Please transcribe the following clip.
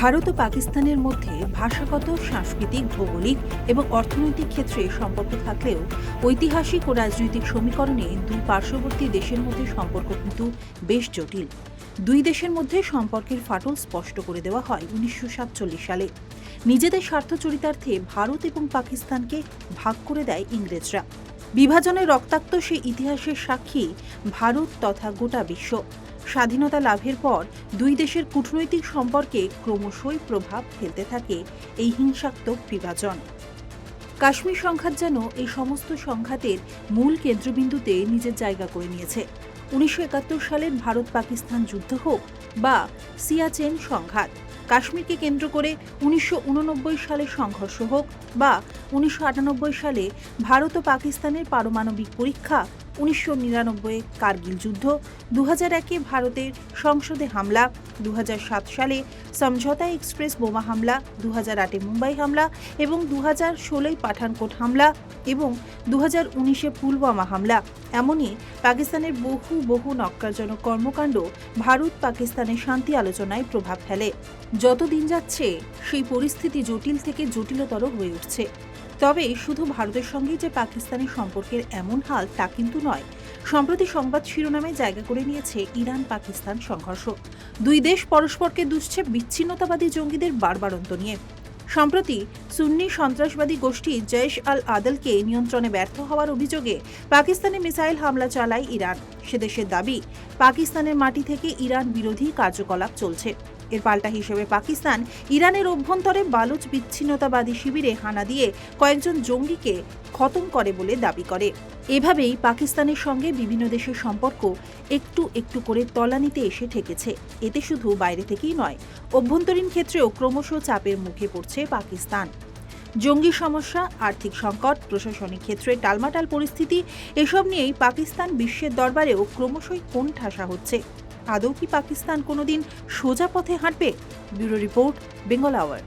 ভারত ও পাকিস্তানের মধ্যে ভাষাগত, সাংস্কৃতিক, ভৌগোলিক এবং অর্থনৈতিক ক্ষেত্রে সম্পর্ক থাকলেও ঐতিহাসিক ও রাজনৈতিক সমীকরণে দুই পার্শ্ববর্তী দেশের মধ্যে সম্পর্ক কিন্তু বেশ জটিল। দুই দেশের মধ্যে সম্পর্কের ফাটল স্পষ্ট করে দেওয়া হয় উনিশশো সাতচল্লিশ সালে। নিজেদের স্বার্থ চরিতার্থে ভারত এবং পাকিস্তানকে ভাগ করে দেয় ইংরেজরা। বিভাজনের রক্তাক্ত সেই ইতিহাসের সাক্ষী ভারত তথা গোটা বিশ্ব। স্বাধীনতা লাভের পর দুই দেশের কূটনৈতিক সম্পর্কে ক্রমশই প্রভাব ফেলতে থাকে এই হিংসাত্মক বিভাজন। কাশ্মীর সংঘাত যেন এই সমস্ত সংঘাতের মূল কেন্দ্রবিন্দুতে নিজের জায়গা করে নিয়েছে। উনিশশো একাত্তর সালের ভারত পাকিস্তান যুদ্ধ হোক বা সিয়াচেন সংঘাত কাশ্মীরকে কেন্দ্র করে উনিশশো উননব্বই সালে সংঘর্ষ হোক বা উনিশশো আটানব্বই সালে ভারত ও পাকিস্তানের পারমাণবিক পরীক্ষা উনিশশো নিরানব্বই কার্গিল যুদ্ধ দু হাজার একে ভারতের সংসদে হামলা দু সাত সালে সমঝোতা এক্সপ্রেস বোমা হামলা দু হাজার আটে মুম্বাই হামলা এবং দু হাজার ষোলোই পাঠানকোট হামলা এবং দু হাজার উনিশে পুলওয়ামা হামলা। এমনই পাকিস্তানের বহু বহু নক্কারজনক কর্মকাণ্ড ভারত পাকিস্তানের শান্তি আলোচনায় প্রভাব ফেলে। যত দিন যাচ্ছে, সেই পরিস্থিতি জটিল থেকে জটিলতর হয়ে উঠছে। তবে শুধু ভারতের সঙ্গেই যে পাকিস্তানের সম্পর্কের এমন হাল তা কিন্তু নয়। সম্প্রতি সংবাদ শিরোনামে জায়গা করে নিয়েছে ইরান পাকিস্তান সংঘর্ষ। দুই দেশ পরস্পরকে দুষছে বিচ্ছিন্নতাবাদী জঙ্গিদের বারবারন্ত নিয়ে। সম্প্রতি সুন্নি সন্ত্রাসবাদী গোষ্ঠী জৈশ আল আদলকে নিয়ন্ত্রণে ব্যর্থ হওয়ার অভিযোগে পাকিস্তানে মিসাইল হামলা চালায় ইরান। সেদেশের দাবি, পাকিস্তানের মাটি থেকে ইরান বিরোধী কার্যকলাপ চলছে। এর পাল্টা হিসেবে পাকিস্তান ইরানের অভ্যন্তরে বালুচ বিচ্ছিন্নতাবাদী শিবিরে হানা দিয়ে কয়েকজন জঙ্গিকে খতম করে বলে দাবি করে। এভাবেই পাকিস্তানের সঙ্গে বিভিন্ন দেশের সম্পর্ক একটু একটু করে তলানিতে এসে ঠেকেছে। এতে শুধু বাইরে থেকেই নয়, অভ্যন্তরীণ ক্ষেত্রেও ক্রমশ চাপের মুখে পড়ছে পাকিস্তান। জঙ্গি সমস্যা, আর্থিক সংকট, প্রশাসনিক ক্ষেত্রে টালমাটাল পরিস্থিতি, এসব নিয়েই পাকিস্তান বিশ্বের দরবারেও ক্রমশই কোন ঠাসা হচ্ছে। আদৌ কি পাকিস্তান কোনোদিন সোজা পথে হাঁটবে? Bureau report Bengal hour.